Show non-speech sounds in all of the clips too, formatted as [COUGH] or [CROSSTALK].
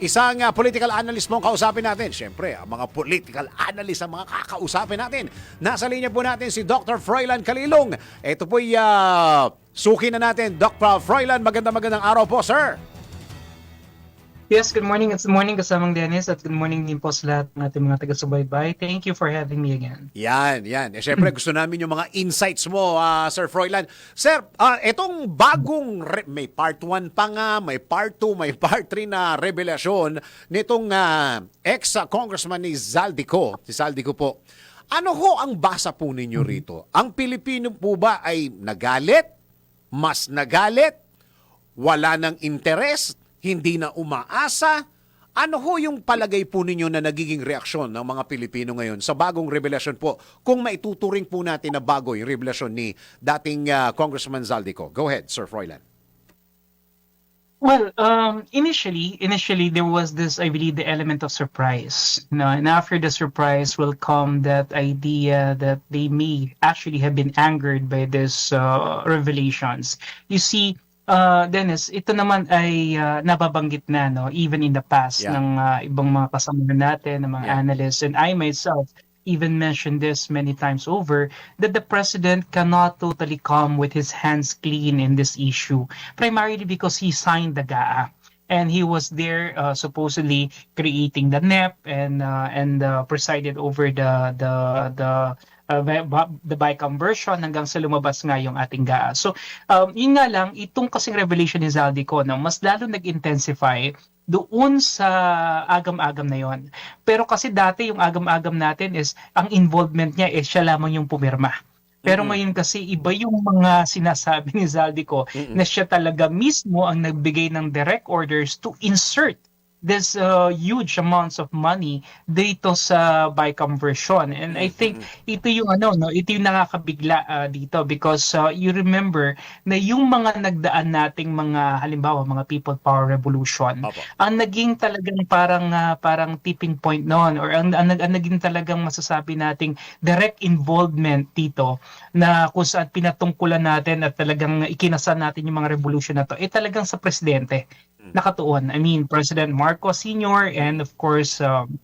isang ah, political analyst mo ang kausapin natin. Siyempre, ang mga political analyst ang mga kakausapin natin. Nasa linya po natin si Dr. Froilan Kalilong. Ito po'y ah, suki na natin. Dr. Froilan, magandang magandang araw po, sir. Yes, good morning. It's morning kasamang Dennis at good morning din po sa lahat ng ating mga taga-subaybay. Thank you for having me again. Yan, yan. Eh, Siyempre, [CLEARS THROAT] gusto namin yung mga insights mo, ah, Sir Froilan. Sir, ah, itong bagong, re- may part 1 pa nga, may part 2, may [LAUGHS] part 3 na revelasyon nitong ah, ex-congressman ni Zaldico, si Zaldico po. Ano ho ang basa po ninyo rito? Ang Pilipino po ba ay nagalit? Mas nagalit? Wala ng interes? Hindi na umaasa? Ano ho yung palagay po ninyo na nagiging reaksyon ng mga Pilipino ngayon sa bagong revelasyon po? Kung maituturing po natin na bago yung revelasyon ni dating ah, Congressman Zaldico. Go ahead, Sir Froilan. Well, um, initially, initially there was this, I believe, the element of surprise. You know, and after the surprise will come that idea that they may actually have been angered by this uh, revelations. You see, uh, Dennis, ito naman ay uh, nababanggit na, no, even in the past Yeah. ng uh, ibang mga kasama natin, ng mga Yeah. analysts, and I myself even mentioned this many times over that the president cannot totally come with his hands clean in this issue, primarily because he signed the GAA. And he was there uh, supposedly creating the NEP and uh, and uh, presided over the the the uh, bi- ba- the BICAM version hanggang sa lumabas nga yung ating GAA. So, um, yun nga lang, itong kasing revelation ni Zaldico, no, mas lalo nag-intensify doon sa agam-agam na yon. Pero kasi dati yung agam-agam natin is ang involvement niya is siya lamang yung pumirma. Pero Mm-mm. ngayon kasi iba yung mga [LAUGHS] sinasabi ni Zaldico Mm-mm. na siya talaga mismo ang nagbigay ng direct orders to insert this uh, huge amounts of money dito sa BICAM version. And I think ito yung ano no, ito yung nakakabigla uh, dito because uh, you remember na yung mga nagdaan nating mga halimbawa mga people power revolution Opo. ang naging talagang parang ah, parang tipping point noon or ang, ang, ang naging talagang masasabi nating direct involvement dito na kung saan pinatungkulan natin at talagang ikinasan natin yung mga revolution na to eh talagang sa presidente nakatuon I mean President Marcos Sr. and of course um,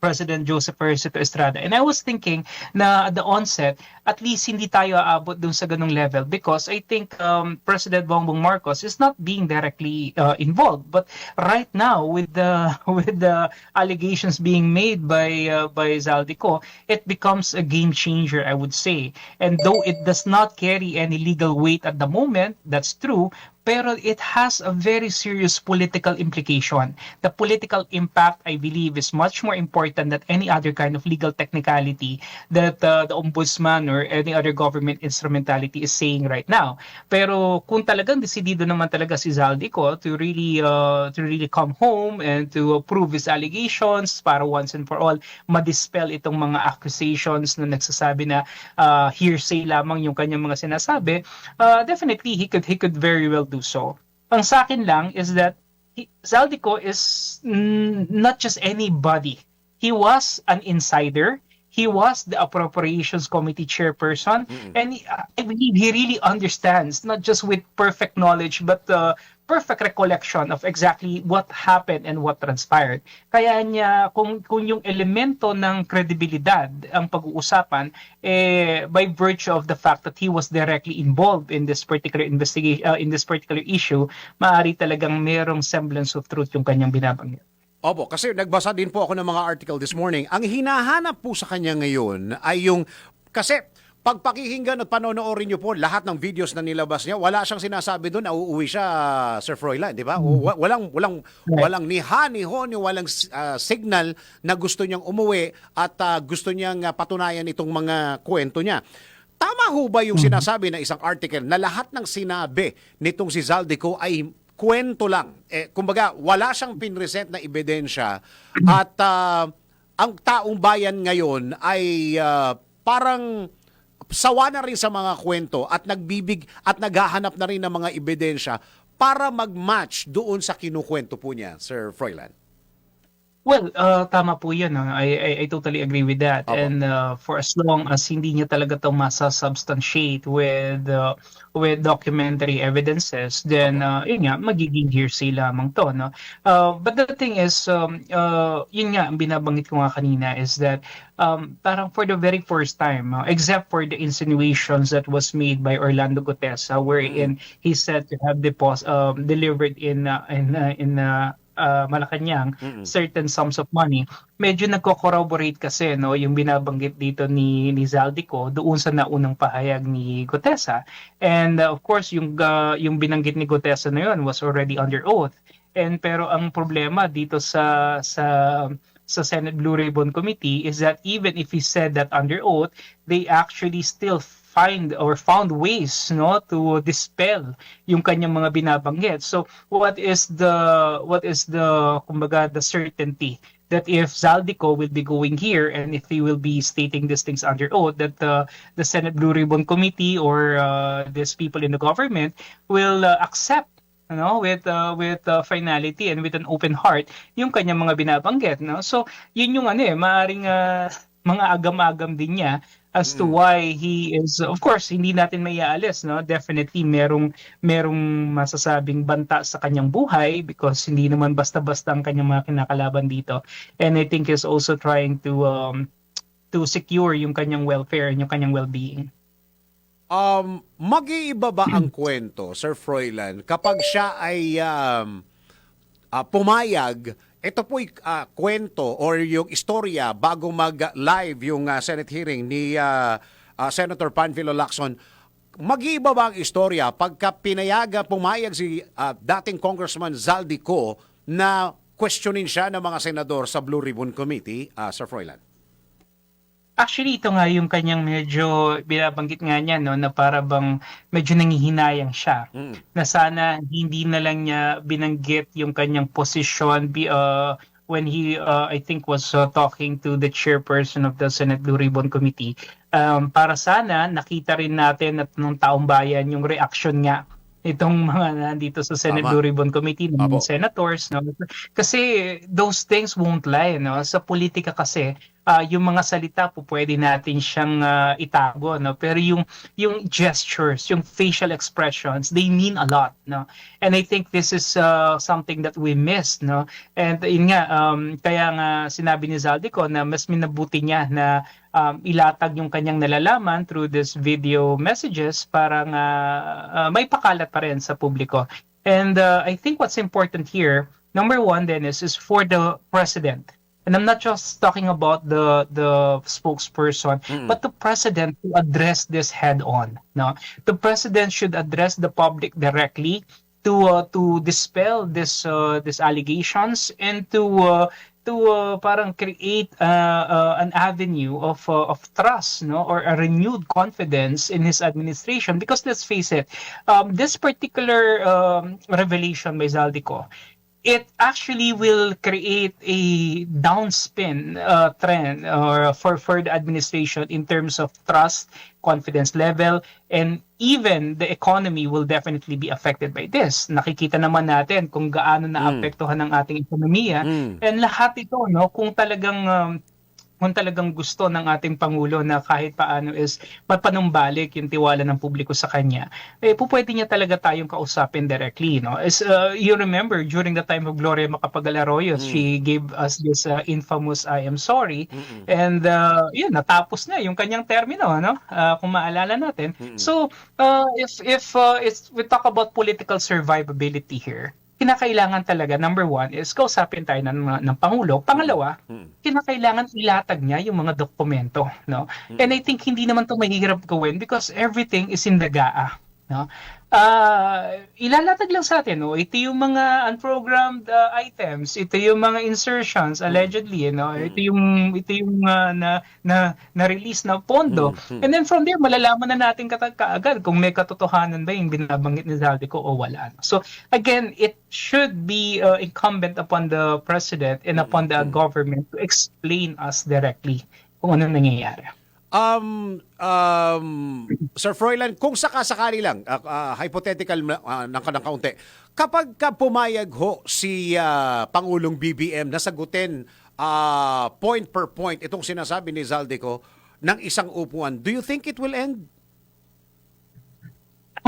President Joseph Ejercito Estrada. And I was thinking na at the onset, at least hindi tayo aabot dun sa ganung level because I think um, President Bongbong Marcos is not being directly uh, involved. But right now, with the [LAUGHS] with the allegations being made by uh, by Zaldico, it becomes a game changer, I would say. And though it does not carry any legal weight at the moment, that's true. Pero it has a very serious political implication. The political impact, I believe, is much more important than any other kind of legal technicality that uh, the ombudsman or any other government instrumentality is saying right now. Pero kung talagang desidido naman talaga si Zaldico to really uh, to really come home and to prove his allegations para once and for all madispel itong mga accusations na nagsasabi na uh, hearsay lamang yung kanyang mga sinasabi, uh, definitely he could he could very well do so. Ang sa akin lang is that he, Zaldico is not just anybody. He was an insider. He was the appropriations committee chairperson, and he, I believe he really understands not just with perfect knowledge, but uh, perfect recollection of exactly what happened and what transpired. Kaya niya kung kung yung elemento ng kredibilidad ang pag-uusapan eh by virtue of the fact that he was directly involved in this particular investigation uh, in this particular issue, maaari talagang merong semblance of truth yung kanyang binabanggit. Opo, kasi nagbasa din po ako ng mga article this morning. Ang hinahanap po sa kanya ngayon ay yung, kasi pag pakikinggan at panonoorin niyo po lahat ng videos na nilabas niya, wala siyang sinasabi doon na uuwi siya, Sir Froilan, di ba? Wa- Walang, walang, walang ni ha, ni ho, ni walang ah, signal na gusto niyang umuwi at ah, gusto niyang ah, patunayan itong mga kwento niya. Tama ho ba yung sinasabi na isang article na lahat ng sinabi nitong si Zaldico ay kwento lang? Eh, kumbaga, wala siyang pinresent na ebidensya at ah, ang taong bayan ngayon ay ah, parang sawa na rin sa mga kwento at nagbibig at naghahanap na rin ng mga ebidensya para mag-match doon sa kinukwento po niya, Sir Froilan. Well, uh, tama po yun. no? I, I, I totally agree with that. Opo. And uh, for as long as hindi niya talaga ito masa-substantiate with, uh, with documentary evidences, then uh, yun nga, magiging hearsay lamang to. No? Uh, but the thing is, um, uh, yun nga, ang binabanggit ko nga kanina is that um, parang for the very first time, uh, except for the insinuations that was made by Orlando Gutesa, wherein he said to have depos- um, delivered in uh, in uh, in uh, uh, Malacanang Mm-mm. certain sums of money, medyo nagko-corroborate kasi no yung binabanggit dito ni ni Zaldico doon sa naunang pahayag ni Gutesa. And uh, of course, yung uh, yung binanggit ni Gutesa na yun was already under oath. And pero ang problema dito sa sa sa Senate Blue Ribbon Committee is that even if he said that under oath, they actually still find or found ways no to dispel yung kanyang mga binabanggit. So what is the what is the kumbaga the certainty that if Zaldico will be going here and if he will be stating these things under oath that uh, the Senate Blue Ribbon Committee or uh, these people in the government will uh, accept you know, with uh, with uh, finality and with an open heart yung kanyang mga binabanggit no so yun yung ano eh maaring uh, mga agam-agam din niya as to Mm. why he is of course hindi natin maiaalis no? Definitely merong merong masasabing banta sa kanyang buhay because hindi naman basta-basta ang kanyang mga kinakalaban dito. And I think is also trying to um to secure yung kanyang welfare and yung kanyang well-being. Um, mag-iiba ba ang [CLEARS THROAT] kwento, Sir Froilan, kapag siya ay um, ah, pumayag, ito po'y ah, kwento or yung istorya bago mag-live yung ah, Senate hearing ni ah, ah, Senator Panfilo Lacson, mag-iiba ba ang istorya pagka pinayaga, pumayag si ah, dating Congressman Zaldico na questionin siya ng mga senador sa Blue Ribbon Committee, ah, Sir Froilan? Actually, ito nga yung kanyang medyo binabanggit nga niya no na para bang medyo nangihinayang siya. Mm. na sana hindi na lang niya binanggit yung kanyang posisyon be, uh, when he uh, I think was uh, talking to the chairperson of the Senate Blue Ribbon Committee um, para sana nakita rin natin at nung taong bayan yung reaction nga itong [LAUGHS] mga nandito sa Senate Tama. Blue Ribbon Committee ng Apo. senators no kasi those things won't lie no sa politika kasi ah, yung mga salita po pwede natin siyang ah, itago no? Pero yung yung gestures yung facial expressions they mean a lot no? And I think this is uh, something that we missed no? And yun nga um, kaya nga sinabi ni Zaldico na mas minabuti niya na um, ilatag yung kanyang nalalaman through this video messages para nga uh, may pakalat pa rin sa publiko. And uh, I think what's important here number one then is is for the president and I'm not just talking about the the spokesperson Mm. but the president to address this head on no? The president should address the public directly to uh, to dispel this uh, these allegations and to uh, to uh, parang create uh, uh, an avenue of uh, of trust no? Or a renewed confidence in his administration. Because let's face it um, this particular um, revelation by Zaldico it actually will create a downspin uh, trend or for for the administration in terms of trust, confidence level, and even the economy will definitely be affected by this. Nakikita naman natin kung gaano naapektuhan ng ating ekonomiya Mm. and lahat ito no kung talagang um, kung talagang gusto ng ating Pangulo na kahit paano is mapanumbalik yung tiwala ng publiko sa kanya, eh po pwede niya talaga tayong kausapin directly. No? As, uh, you remember, during the time of Gloria Macapagal Arroyo, Mm. she gave us this uh, infamous I am sorry. Mm-mm. And uh, yun, natapos na yung kanyang termino, no? Uh, kung maalala natin. Mm-mm. So, uh, if if uh, it's, we talk about political survivability here, kinakailangan talaga, number one, is kausapin tayo ng, ng Pangulo. Pangalawa, Mm. kinakailangan ilatag niya yung mga dokumento, no? And I think hindi naman 'to mahirap gawin because everything is in the GAA, no? Ah, ilalatag lang sa atin, no? Ito yung mga unprogrammed uh, items, ito yung mga insertions allegedly, no? Ito yung ito yung uh, na na na-release na pondo. Mm. And then from there malalaman na natin kata- kaagad kung may katotohanan ba yung binabanggit ni Zaldico o wala. So again, it should be uh, incumbent upon the president and upon the Mm. government to explain us directly kung ano nangyayari. Um, um, Sir Froilan, kung sakasakali lang, ah, ah, hypothetical uh, ng kanang kaunti, kapag ka pumayag ho si ah, Pangulong BBM na sagutin ah, point per point itong sinasabi ni Zaldico ng isang upuan, do you think it will end?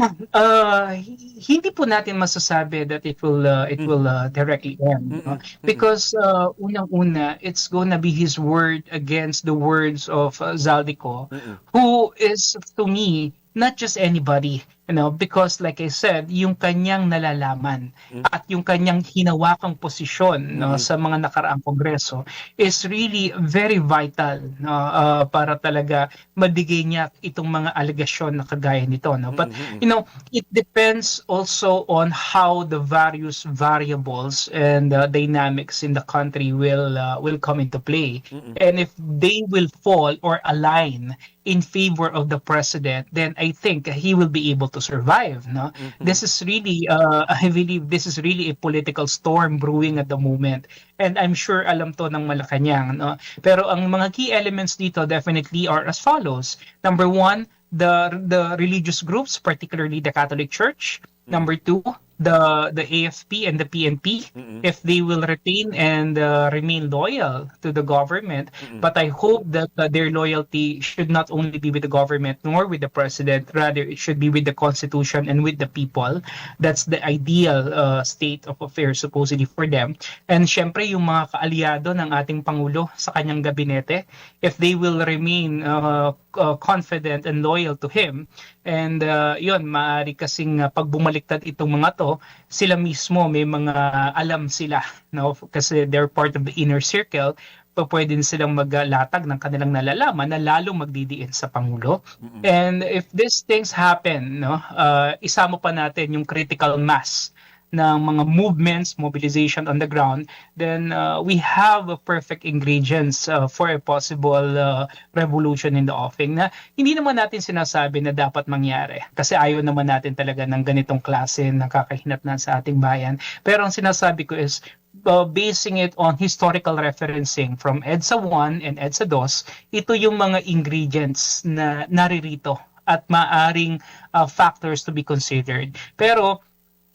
[CLEARS THROAT] Uh, hindi po natin masasabi that it will uh, it will uh, directly end no? because uh, unang-una it's gonna be his word against the words of uh, Zaldico who is to me not just anybody you know because like I said yung kanyang nalalaman at yung kanyang hinawakang posisyon no, sa mga nakaraang kongreso is really very vital no, uh, para talaga madigay niya itong mga alegasyon na kagaya nito no. But you know it depends also on how the various variables and uh, dynamics in the country will uh, will come into play. And if they will fall or align in favor of the president then i think he will be able to survive no? This is really uh, [LAUGHS] i believe this is really a political storm brewing at the moment. And i'm sure alam to ng Malacanang no? Pero ang mga key elements dito definitely are as follows. Number one the the religious groups particularly the catholic church. Number two the the AFP and the PNP if they will retain and uh, remain loyal to the government. But I hope that uh, their loyalty should not only be with the government nor with the president. Rather it should be with the constitution and with the people. That's the ideal uh, state of affairs supposedly for them. And syempre yung mga kaalyado ng ating pangulo sa kanyang gabinete if they will remain uh, uh, confident and loyal to him. And uh, yun maaari kasing uh, pag bumaliktad itong mga to sila mismo may mga alam sila no? Kasi they're part of the inner circle pa pwede silang maglatag ng kanilang nalalaman na lalong magdidiin sa pangulo. And if these things happen no uh, isama pa natin yung critical mass ng mga movements, mobilization on the ground, then uh, we have a perfect ingredients uh, for a possible uh, revolution in the offing na hindi naman natin sinasabi na dapat mangyari kasi ayaw naman natin talaga ng ganitong klase na kakahinatnan sa ating bayan. Pero ang sinasabi ko is uh, basing it on historical referencing from EDSA 1 and EDSA 2, ito yung mga ingredients na naririto at maaring uh, factors to be considered. Pero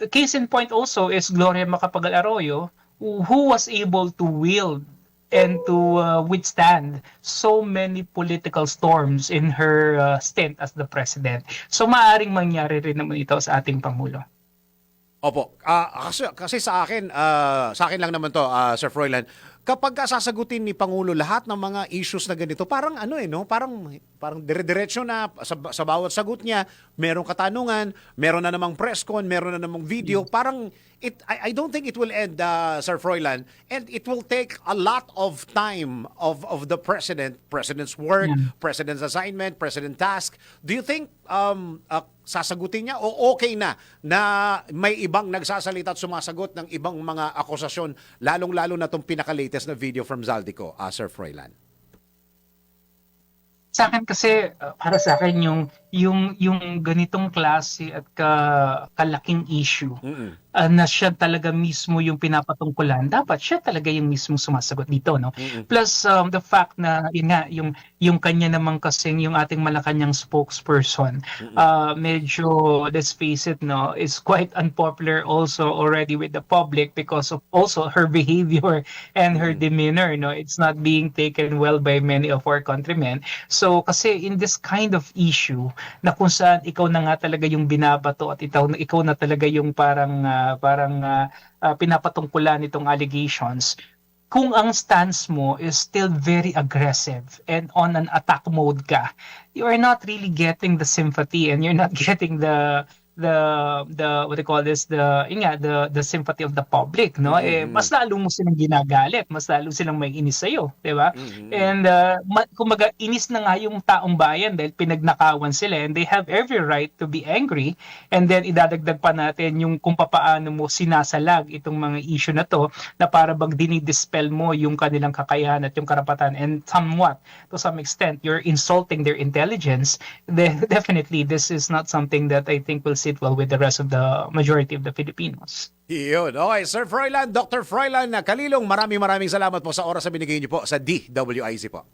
case in point also is Gloria Macapagal Arroyo who, was able to wield and to uh, withstand so many political storms in her uh, stint as the president. So maaring mangyari rin naman ito sa ating pangulo. Opo. Ah, kasi, kasi sa akin, ah, sa akin lang naman to, ah, Sir Froilan, kapag ka sasagutin ni Pangulo lahat ng mga issues na ganito, parang ano eh, no? Parang, parang dire-diretso na sa, sa bawat sagot niya, merong katanungan, meron na namang press con, meron na namang video, parang it I, I don't think it will end uh, Sir Froilan and it will take a lot of time of of the president president's work Yeah. president's assignment president task do you think um uh, sasagutin niya o okay na na may ibang nagsasalita at sumasagot ng ibang mga akusasyon lalong-lalo na tong pinaka-latest na video from Zaldico uh, Sir Froilan Sa akin kasi uh, para sa akin yung yung yung ganitong klase at ka, kalaking issue uh, na siya talaga mismo yung pinapatungkulan, dapat siya talaga yung mismo sumasagot dito, no? Mm-mm. Plus um, the fact na yun nga yung yung kanya naman kasing yung ating Malacanang spokesperson, uh, medyo let's face it, no, is quite unpopular also already with the public because of also her [LAUGHS] behavior and her demeanor, no? It's not being taken well by many of our countrymen. So kasi in this kind of issue na kung saan ikaw na nga talaga yung binabato at ikaw, ikaw na talaga yung parang ah, parang ah, ah, pinapatungkulan itong allegations kung ang stance mo is still very aggressive and on an attack mode ka you are not really getting the sympathy and you're not [LAUGHS] getting the the the what you call this the yun nga the the sympathy of the public no? Eh mas lalo mo silang ginagalit mas lalo silang may inis sa iyo di ba? And uh, ma- kumbaga inis na nga yung taong bayan dahil pinagnakawan sila and they have every right to be angry. And then idadagdag pa natin yung kung papaano mo sinasalag itong mga issue na to na para bang dinidispel mo yung kanilang kakayahan at yung karapatan. And somewhat to some extent you're insulting their intelligence. Then [LAUGHS] definitely this is not something that I think will sit well with the rest of the majority of the Filipinos. Iyon. Okay, Sir Froilan, Dr. Froilan, Kalilong, maraming maraming salamat po sa oras na binigay niyo po sa DWIC po.